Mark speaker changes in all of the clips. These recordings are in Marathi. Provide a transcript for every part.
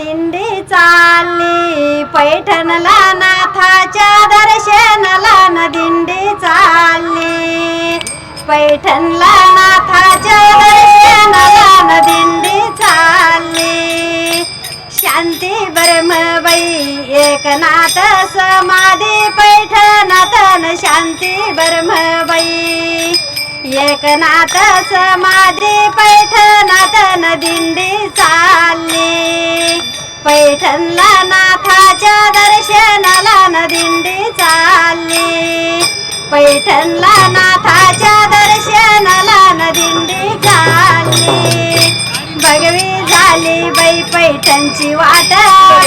Speaker 1: दिंडी चालली. पैठणला नाथाच्या दर्शनाला न दिंडी चालली. पैठणला नाथाच्या दर्शनाला न दिंडी चालली. शांती ब्रह्मबाई एकनाथ समाधी पैठणात न शांती ब्रह्मबाई एकनाथ समाधी पैठण पैठण दिंडी चालली. पैठणला नाथाच्या दर्शनाला न दिंडी चालली. पैठणला नाथाच्या दर्शनाला न दिंडी चालली. भगवी झाली बाई पैठणची वाट.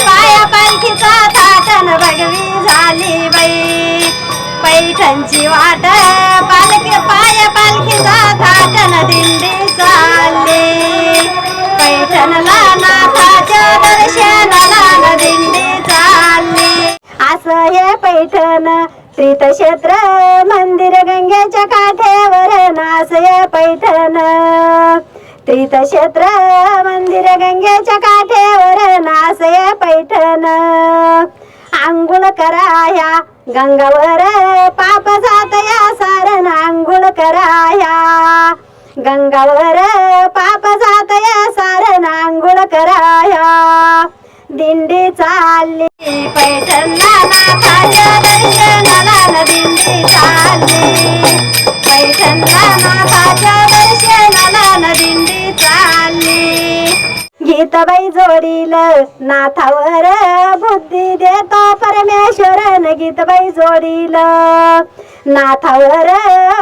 Speaker 1: पाया पालखीचा थाटन भगवी झाली बाई. पैठणची वाट पालखी पाया पैठण तीर्थक्षेत्र मंदिर गंगेच्या काठेवर नासय पैठण. तीर्थक्षेत्र मंदिर गंगेच्या काठेवर नासय पैठण. आंघोळ कराया गंगावर पाप जातया सारण आंघोळ कराया गंगावर पाप जातया सारण आंघोळ कराया दिंडी चालली. पैठणला नाथाच्या दर्शनाला न दिंडी चालली. पैठणला नाथाच्या दर्शनाला न दिंडी चालली. गीतबाई जोडील नाथावर बुद्धी देतो परमेश्वरन गीतबाई जोडील. नाथावर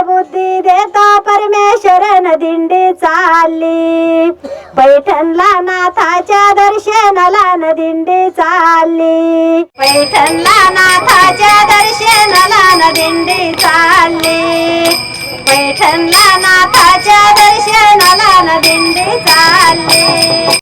Speaker 1: बुद्धी देतो परमेश्वरन दिंडी चालली. पैठणला नाथाच्या दर्शनाला न दिंडी चालली. पैठणला नाथाच्या दर्शनाला न दिंडी चालली. पैठणला नाथाच्या दर्शनाला न दिंडी चालली.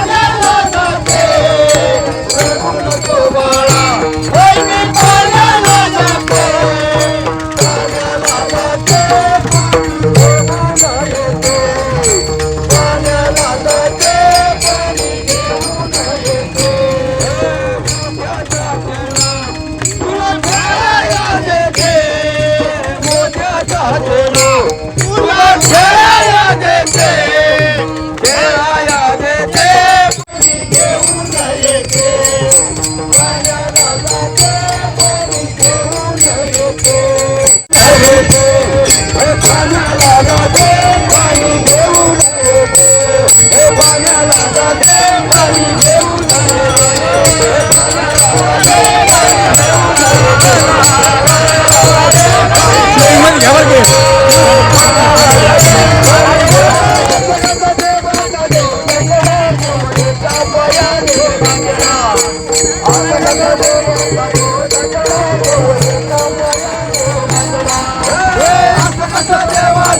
Speaker 2: காதலோ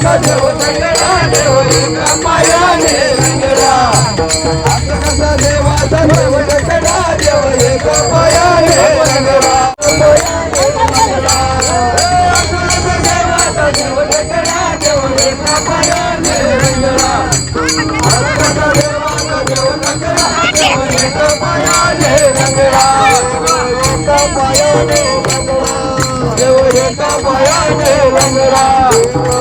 Speaker 2: मला बाजारी हरी तुका मला वाटेवरी सोन हरी जाऊन मला बाजारी हरी तुका मला वाटेवरी सोन हरी जाऊन